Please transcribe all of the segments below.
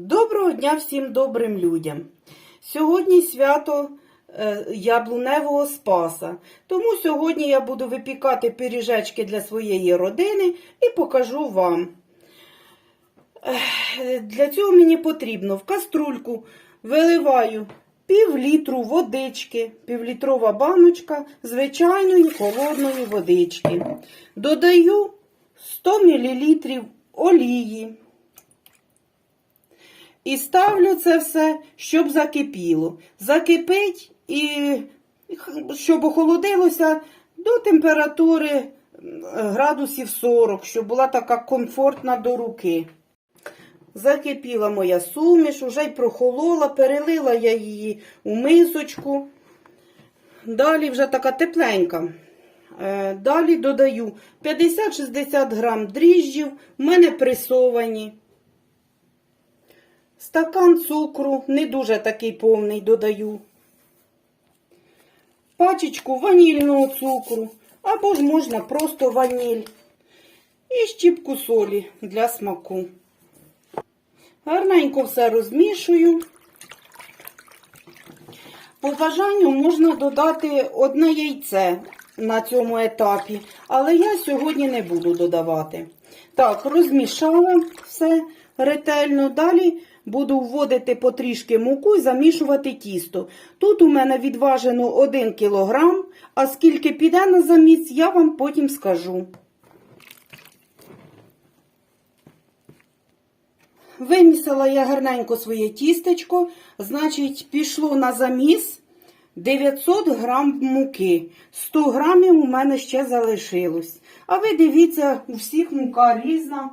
Доброго дня всім добрим людям. Сьогодні свято е, яблуневого спаса. Тому сьогодні я буду випікати пиріжечки для своєї родини і покажу вам. Для цього мені потрібно в каструльку виливаю пів літру водички, півлітрова баночка звичайної холодної водички. Додаю 100 мл олії. І ставлю це все, щоб закипіло. Закипить і щоб охолодилося до температури градусів 40, щоб була така комфортна до руки. Закипіла моя суміш, уже й прохолола, перелила я її у мисочку. Далі вже така тепленька. Е, Далі додаю 50-60 грам дріжджів, в мене пресовані. Стакан цукру, не дуже такий повний додаю. Пачечку ванільного цукру, або ж можна просто ваніль. І щіпку солі для смаку. Гарненько все розмішую. По бажанню можна додати одне яйце на цьому етапі, але я сьогодні не буду додавати. Так, розмішала все ретельно. Далі буду вводити потрішки муку і замішувати тісто. Тут у мене відважено 1 кг, а скільки піде на заміс, я вам потім скажу. Вимісила я гарненько своє тістечко, значить, пішло на заміс 900 грам муки. 100 грамів у мене ще залишилось. А ви дивіться, у всіх мука різна.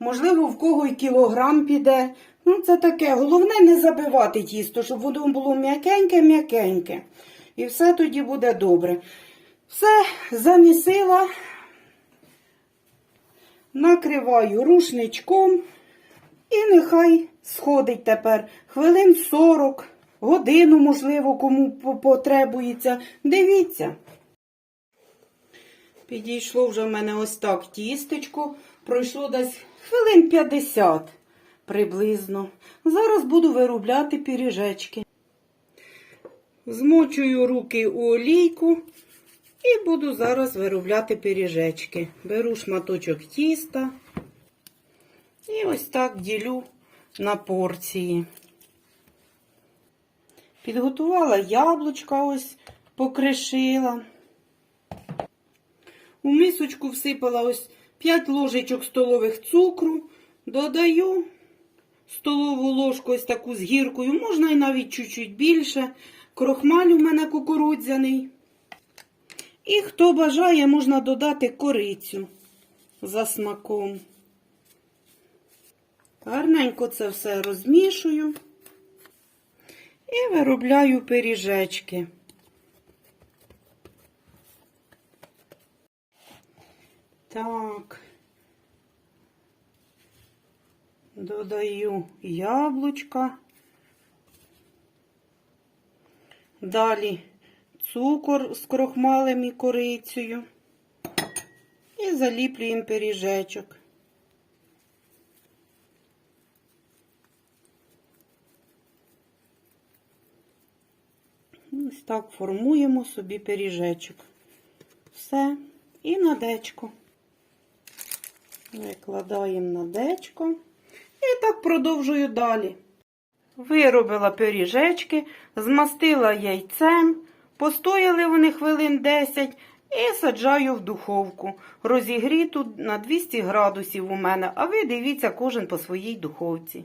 Можливо, в кого й кілограм піде. Ну, це таке. Головне не забивати тісто, щоб воно було м'якеньке-м'якеньке. І все тоді буде добре. Все замісила, накриваю рушничком. І нехай сходить тепер хвилин 40, годину, можливо, кому потребується. Дивіться. Підійшло вже в мене ось так тістечко. Пройшло десь хвилин 50 приблизно. Зараз буду виробляти пиріжечки. Змочую руки у олійку і буду зараз виробляти пиріжечки. Беру шматочок тіста. І ось так ділю на порції. Підготувала яблучка, ось покришила. У мисочку всипала ось 5 ложечок столових цукру. Додаю столову ложку ось таку з гіркою, можна і навіть чуть-чуть більше. Крохмаль у мене кукурудзяний. І хто бажає, можна додати корицю за смаком. Гарненько це все розмішую і виробляю пиріжечки. Так, додаю яблучка. Далі цукор з крохмалем і корицею. І заліплюємо пиріжечок. Ось так формуємо собі пиріжечок. Все. І на дечко. Викладаємо на дечко. І так продовжую далі. Виробила пиріжечки, змастила яйцем, постояли вони хвилин 10 і саджаю в духовку. Розігріту на 200 градусів у мене, а ви дивіться кожен по своїй духовці.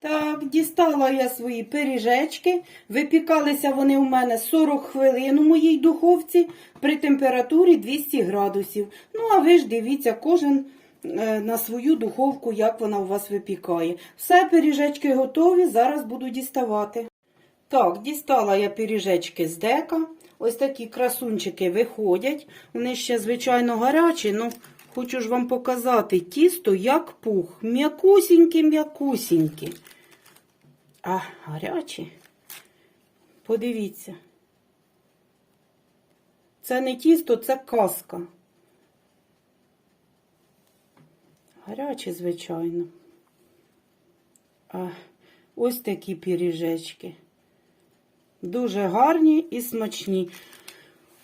Так, дістала я свої пиріжечки. Випікалися вони у мене 40 хвилин у моїй духовці при температурі 200 градусів. Ну, а ви ж дивіться, кожен на свою духовку, як вона у вас випікає. Все, пиріжечки готові, зараз буду діставати. Так, дістала я пиріжечки з дека. Ось такі красунчики виходять. Вони ще, звичайно, гарячі, ну хочу ж вам показати тісто, як пух. М'якусінькі, м'якусінькі. А, гарячі. Подивіться. Це не тісто, це казка. Гарячі, звичайно. А, ось такі пиріжечки. Дуже гарні і смачні.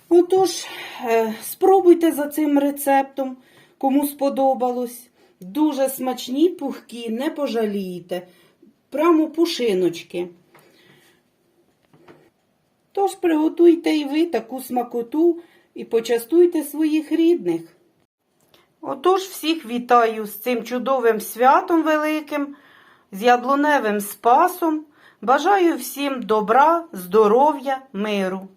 Отож, е, спробуйте за цим рецептом, кому сподобалось. Дуже смачні, пухкі, не пожалієте. Прямо пушиночки. Тож приготуйте і ви таку смакоту і почастуйте своїх рідних. Отож, всіх вітаю з цим чудовим святом великим, з яблуневим спасом. Бажаю всім добра, здоров'я, миру.